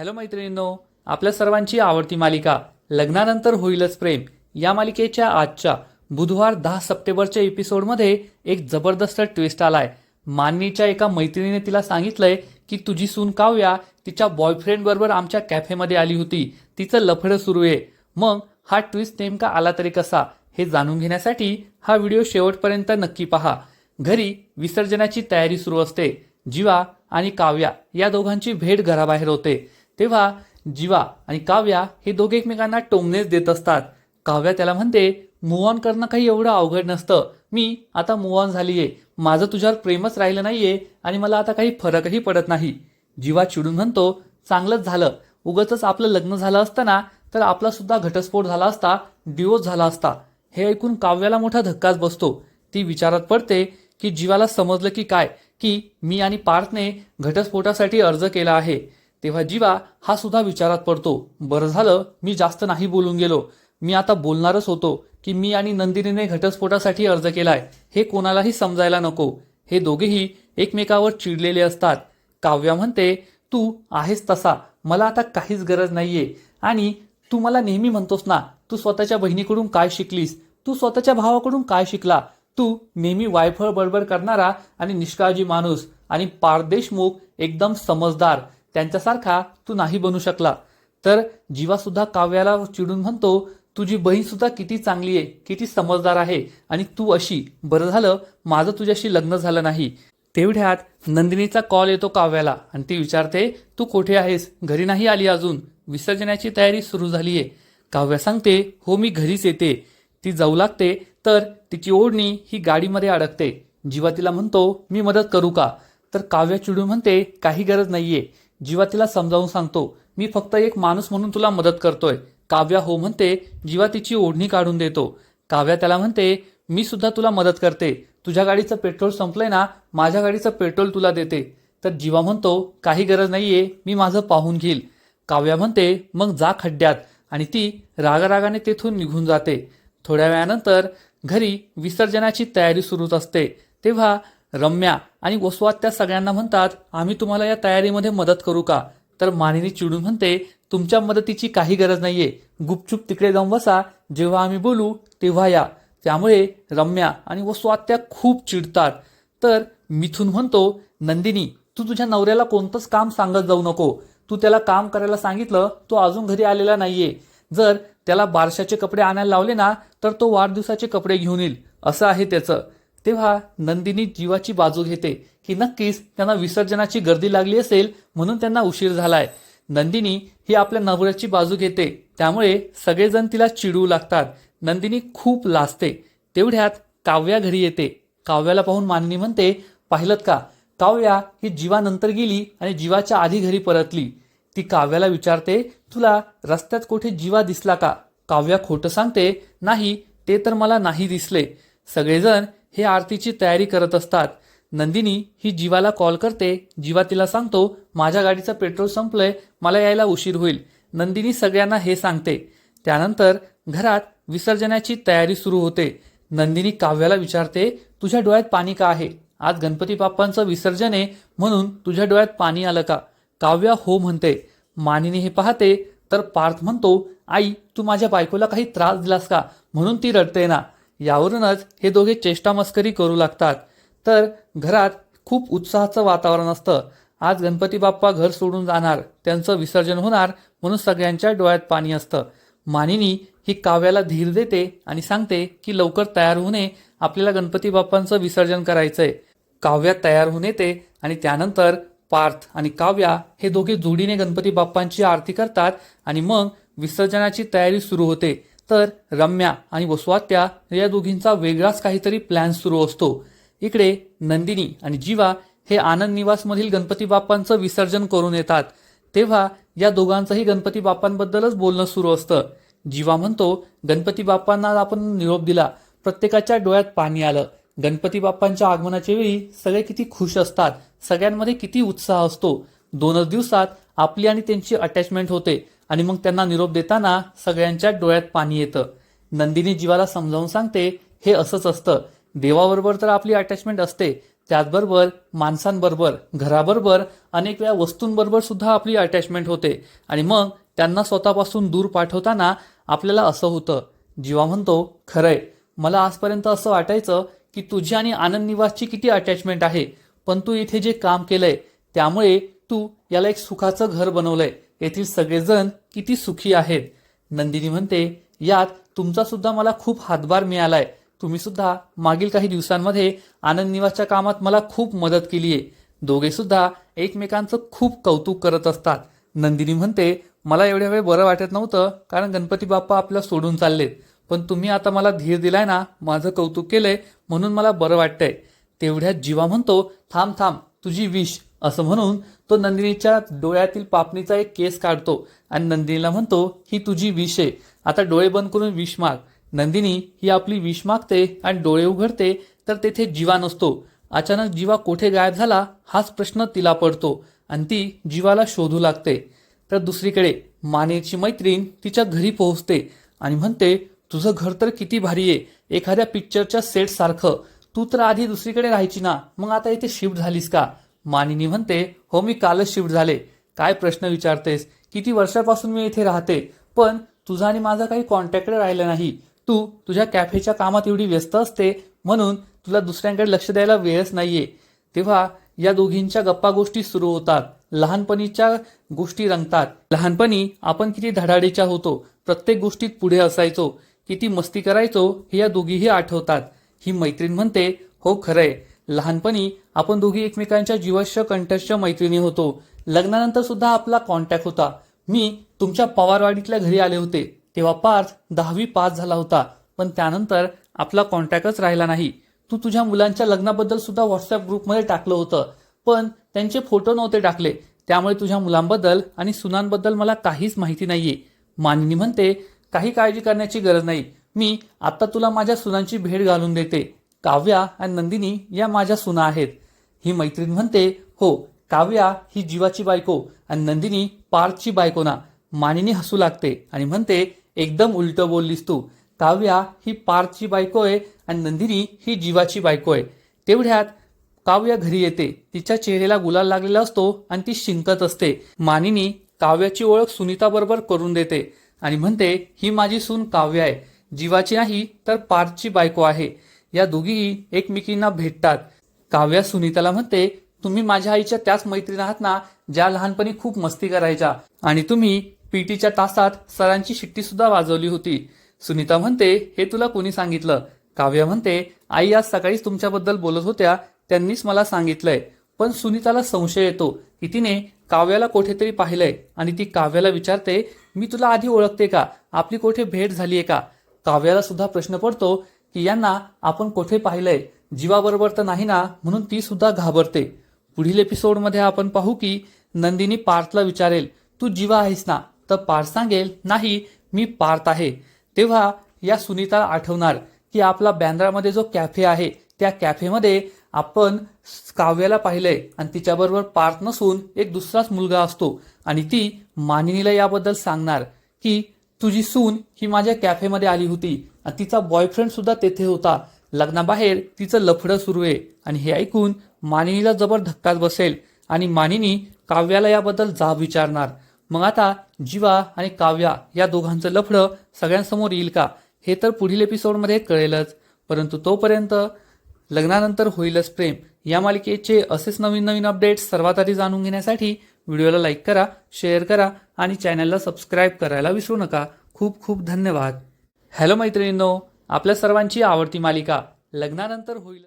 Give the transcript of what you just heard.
Hello मैत्रिणींनो आपल्या सर्वांची आवडती मालिका लग्नानंतर होईलच प्रेम या मालिकेच्या आजच्या बुधवार दहा सप्टेंबरच्या एपिसोडमध्ये एक जबरदस्त ट्विस्ट आलाय. मान्नीच्या एका मैत्रिणीने तिला सांगितलंय की तुझी सून काव्या तिच्या बॉयफ्रेंड बरोबर आमच्या कॅफेमध्ये आली होती. तिचं लफडं सुरू आहे. मग हा ट्विस्ट नेमका आला तरी कसा हे जाणून घेण्यासाठी हा व्हिडिओ शेवटपर्यंत नक्की पहा. घरी विसर्जनाची तयारी सुरू असते. जीवा आणि काव्या या दोघांची भेट घराबाहेर होते. तेव्हा जीवा आणि काव्या हे दोघे एकमेकांना टोमनेच देत असतात. काव्या त्याला म्हणते मूव ऑन करणं काही एवढं अवघड नसतं. मी आता मूव ऑन आहे माझं तुझ्यावर प्रेमच राहिलं नाहीये आणि मला आता काही फरकही पडत नाही. जीवा चिडून म्हणतो चांगलंच झालं. उगच आपलं लग्न झालं असतं ना तर आपला सुद्धा घटस्फोट झाला असता डिवोर्स झाला असता. हे ऐकून काव्याला मोठा धक्काच बसतो. ती विचारात पडते की जीवाला समजलं की काय की मी आणि पार्थने घटस्फोटासाठी अर्ज केला आहे. तेव्हा जीवा हा सुद्धा विचारात पडतो बरं झालं मी जास्त नाही बोलून गेलो. मी आता बोलणारच होतो की मी आणि नंदिनीने घटस्फोटासाठी अर्ज केलाय. हे कोणालाही समजायला नको. हे दोघेही एकमेकावर चिडलेले असतात. काव्या म्हणते तू आहेस तसा. मला आता काहीच गरज नाहीये. आणि तू मला नेहमी म्हणतोस ना तू स्वतःच्या बहिणीकडून काय शिकलीस? तू स्वतःच्या भावाकडून काय शिकला? तू नेहमी वायफळ बडबड करणारा आणि निष्काळजी माणूस आणि पारदेशमुख एकदम समजदार. त्यांच्यासारखा तू नाही बनू शकला. तर जीवासुद्धा काव्याला चिडून म्हणतो तुझी बहीण सुद्धा किती चांगली आहे किती समजदार आहे आणि तू अशी. बरं झालं माझं तुझ्याशी लग्न झालं नाही. तेवढ्यात नंदिनीचा कॉल येतो काव्याला आणि ती विचारते तू कुठे आहेस? घरी नाही आली अजून? विसर्जनाची तयारी सुरू झालीये काव्या सांगते हो मी घरीच येते. ती जाऊ लागते तर तिची ओढणी ही गाडीमध्ये अडकते. जीवा तिला म्हणतो मी मदत करू का? तर काव्या चिडून म्हणते काही गरज नाहीये. जीवा तिला समजावून सांगतो मी फक्त एक माणूस म्हणून तुला मदत करतोय. काव्या हो म्हणते जीवा तिची ओढणी काढून देतो. काव्या त्याला म्हणते मी सुद्धा तुला मदत करते. तुझ्या गाडीचं पेट्रोल संपलंय ना माझ्या गाडीचं पेट्रोल तुला देते. तर जीवा म्हणतो काही गरज नाहीये मी माझं पाहून घेईल. काव्या म्हणते मग जा खड्ड्यात. आणि ती रागारागाने तेथून निघून जाते. थोड्या वेळानंतर घरी विसर्जनाची तयारी सुरूच असते. तेव्हा रम्या आणि वसवात त्या सगळ्यांना म्हणतात आम्ही तुम्हाला या तयारीमध्ये मदत करू का? तर मानिनी चिडून म्हणते तुमच्या मदतीची काही गरज नाहीये. गुपचूप तिकडे जाऊन बसा. जेव्हा आम्ही बोलू तेव्हा या. त्यामुळे रम्या आणि वसवात्या खूप चिडतात. तर मिथून म्हणतो नंदिनी तू तुझ्या नवऱ्याला कोणतंच काम सांगत जाऊ नको. तू त्याला काम करायला सांगितलं तो अजून घरी आलेला नाहीये. जर त्याला बारशाचे कपडे आणायला लावले ना तर तो वाढदिवसाचे कपडे घेऊन येईल. असं आहे त्याचं. तेव्हा नंदिनी जीवाची बाजू घेते. की नक्कीच त्यांना विसर्जनाची गर्दी लागली असेल म्हणून त्यांना उशीर झालाय. नंदिनी ही आपल्या नवऱ्याची बाजू घेते. त्यामुळे सगळेजण तिला चिडवू लागतात. नंदिनी खूप लाजते. तेवढ्यात काव्या घरी येते. काव्याला पाहून माननी म्हणते पाहिलं का? काव्या ही जीवानंतर गेली आणि जीवाच्या आधी घरी परतली ती काव्याला विचारते तुला रस्त्यात कुठे जीवा दिसला का काव्या खोटं सांगते नाही ते तर मला नाही दिसले. सगळेजण हे आरतीची तयारी करत असतात. नंदिनी ही जीवाला कॉल करते. जीवा तिला सांगतो माझ्या गाडीचं पेट्रोल संपलंय मला यायला उशीर होईल. नंदिनी सगळ्यांना हे सांगते. त्यानंतर घरात विसर्जनाची तयारी सुरू होते. नंदिनी काव्याला विचारते तुझ्या डोळ्यात पाणी का आहे? आज गणपती बाप्पांचं विसर्जन आहे म्हणून तुझ्या डोळ्यात पाणी आलं का? काव्या हो म्हणते. मानिनी हे पाहते तर पार्थ म्हणतो आई तू माझ्या बायकोला काही त्रास दिलास का? म्हणून ती रडते ना. यावरूनच हे दोघे चेष्टा मस्करी करू लागतात. तर घरात खूप उत्साहाचं वातावरण असतं. आज गणपती बाप्पा घर सोडून जाणार त्यांचं विसर्जन होणार म्हणून सगळ्यांच्या डोळ्यात पाणी असतं. मानिनी ही काव्याला धीर देते आणि सांगते की लवकर तयार होणे आपल्याला गणपती बाप्पांचं विसर्जन करायचंय. काव्या तयार होऊन येते आणि त्यानंतर पार्थ आणि काव्या हे दोघे जोडीने गणपती बाप्पांची आरती करतात आणि मग विसर्जनाची तयारी सुरू होते. तर रम्या आणि वसुआत्या या दोघींचा वेगळाच काहीतरी प्लॅन सुरू असतो. इकडे नंदिनी आणि जीवा हे आनंद निवासमधील गणपती बाप्पांचं विसर्जन करून येतात. तेव्हा या दोघांचंही गणपती बाप्पांबद्दलच बोलणं सुरू असतं. जीवा म्हणतो गणपती बाप्पांना आपण निरोप दिला. प्रत्येकाच्या डोळ्यात पाणी आलं. गणपती बाप्पांच्या आगमनाच्या वेळी सगळे किती खुश असतात. सगळ्यांमध्ये किती उत्साह असतो. दोनच दिवसात आपली आणि त्यांची अटॅचमेंट होते. आणि मग त्यांना निरोप देताना सगळ्यांच्या डोळ्यात पाणी येतं. नंदिनी जीवाला समजावून सांगते हे असंच असतं. देवाबरोबर तर आपली अटॅचमेंट असते. त्याचबरोबर माणसांबरोबर घराबरोबर अनेक वेळा वस्तूंबरोबर सुद्धा आपली अटॅचमेंट होते. आणि मग त्यांना स्वतःपासून दूर पाठवताना आपल्याला असं होतं. जीवा म्हणतो खरंय. मला आजपर्यंत असं वाटायचं की तुझी आणि आनंद निवासची किती अटॅचमेंट आहे. पण तू इथे जे काम केलंय त्यामुळे तू याला एक सुखाचं घर बनवलंय. येथील सगळेजण किती सुखी आहेत. नंदिनी म्हणते यात तुमचा सुद्धा मला खूप हातभार मिळालाय. तुम्ही सुद्धा मागील काही दिवसांमध्ये आनंद निवासच्या कामात मला खूप मदत केली आहे दोघे सुद्धा एकमेकांचं खूप कौतुक करत असतात. नंदिनी म्हणते मला एवढ्या वेळ बरं वाटत नव्हतं कारण गणपती बाप्पा आपल्या सोडून चाललेत. पण तुम्ही आता मला धीर दिलाय ना माझं कौतुक केलंय म्हणून मला बरं वाटतंय. तेवढ्यात जीवा म्हणतो थांब थांब तुझी विष असं म्हणून तो नंदिनीच्या डोळ्यातील पापणीचा एक केस काढतो आणि नंदिनीला म्हणतो ही तुझी विष आहे. आता डोळे बंद करून विष माग. नंदिनी ही आपली विष मागते आणि डोळे उघडते तर तेथे जीवा नसतो. अचानक जीवा कोठे गायब झाला हाच प्रश्न तिला पडतो आणि ती जीवाला शोधू लागते. तर दुसरीकडे मानेची मैत्रीण तिच्या घरी पोहोचते आणि म्हणते तुझं घर तर किती भारी आहे. एखाद्या पिक्चरच्या सेट सारखं. तू तर आधी दुसरीकडे राहायची ना. मग आता इथे शिफ्ट झालीस का? मानिनी म्हणते हो मी कालच शिफ्ट झाले. काय प्रश्न विचारतेस? किती वर्षापासून मी इथे राहते? पण तुझा आणि माझा काही कॉन्टॅक्ट राहिला नाही. तू तुझ्या कॅफेच्या कामात एवढी व्यस्त असते म्हणून तुला दुसऱ्यांकडे लक्ष द्यायला वेळच नाहीये. तेव्हा या दोघींच्या गप्पा गोष्टी सुरू होतात. लहानपणीच्या गोष्टी रंगतात. लहानपणी आपण किती धडाडीच्या होतो प्रत्येक गोष्टीत पुढे असायचो. किती मस्ती करायचो हे या दोघीही आठवतात. ही मैत्रीण म्हणते हो खरंय. लहानपणी आपण दोघी एकमेकांच्या जीवश्य कंठस्थ मैत्रिणी होतो. लग्नानंतर सुद्धा आपला कॉन्टॅक्ट होता. मी तुमच्या पवारवाडीतल्या घरी आले होते. तेव्हा पार्थ दहावी पास झाला होता. पण त्यानंतर आपला कॉन्टॅक्टच राहिला नाही. तू तुझ्या मुलांच्या लग्नाबद्दल सुद्धा व्हॉट्सअप ग्रुपमध्ये टाकलं होतं. पण त्यांचे फोटो नव्हते टाकले. त्यामुळे तुझ्या मुलांबद्दल आणि सुनांबद्दल मला काहीच माहिती नाहीये. मानिनी म्हणते काही काळजी करण्याची गरज नाही. मी आता तुला माझ्या सुनांची भेट घालून देते. काव्या आणि नंदिनी या माझ्या सुना आहेत. ही मैत्रीण म्हणते हो काव्या ही जीवाची बायको आणि नंदिनी पार्थची बायको ना. मानिनी हसू लागते आणि म्हणते एकदम उलट बोललीस तू. काव्या ही पार्थची बायको आहे आणि नंदिनी ही जीवाची बायको आहे. तेवढ्यात काव्या घरी येते. तिच्या चेहऱ्याला गुलाल लागलेला असतो आणि ती शिंकत असते. मानिनी काव्याची ओळख सुनीता बरोबर करून देते आणि म्हणते ही माझी सून काव्य आहे. जीवाची नाही तर पार्थची बायको आहे. या दोघीही एकमेकींना भेटतात. काव्या सुनीताला म्हणते तुम्ही माझ्या आईच्या त्याच मैत्रीण आहात ना ज्या लहानपणी खूप मस्ती करायच्या आणि तुम्ही पीटीच्या तासात सरांची शिट्टी सुद्धा वाजवली होती. सुनीता म्हणते हे तुला कोणी सांगितलं? काव्या म्हणते आई आज सकाळीच तुमच्याबद्दल बोलत होत्या त्यांनीच मला सांगितलंय. पण सुनीताला संशय येतो. की तिने काव्याला कोठेतरी पाहिलंय आणि ती काव्याला विचारते मी तुला आधी ओळखते का? आपली कोठे भेट झालीये का? काव्याला सुद्धा प्रश्न पडतो की यांना आपण कोठे पाहिलंय? जीवाबरोबर तर नाही ना? म्हणून ती सुद्धा घाबरते. पुढील एपिसोडमध्ये आपण पाहू की नंदिनी पार्थला विचारेल तू जीवा आहेस ना? तर पार्थ सांगेल नाही मी पार्थ आहे. तेव्हा या सुनीता आठवणार की आपला बँद्रामध्ये जो कॅफे आहे त्या कॅफेमध्ये आपण काव्याला पाहिलंय आणि तिच्याबरोबर पार्थ नसून एक दुसराच मुलगा असतो. आणि ती मानिनीला याबद्दल सांगणार की तुझी सून ही माझ्या कॅफेमध्ये आली होती. आणि तिचा बॉयफ्रेंड सुद्धा तेथे होता. लग्नाबाहेर तिचं लफडं सुरू आहे. आणि हे ऐकून मानिनीला जबर धक्काच बसेल. आणि मानिनी काव्याला याबद्दल जाब विचारणार. मग आता जीवा आणि काव्या या दोघांचं लफडं सगळ्यांसमोर येईल का? हे तर पुढील एपिसोडमध्ये कळेलच. परंतु तोपर्यंत लग्नानंतर होईलच प्रेम. या मालिकेचे असेच नवीन नवीन अपडेट्स सर्वात आधी जाणून घेण्यासाठी व्हिडिओला लाईक करा शेअर करा आणि चॅनलला सबस्क्राईब करायला विसरू नका. खूप खूप धन्यवाद. हॅलो मैत्रिणींनो आपल्या सर्वांची आवडती मालिका लग्नानंतर होईल.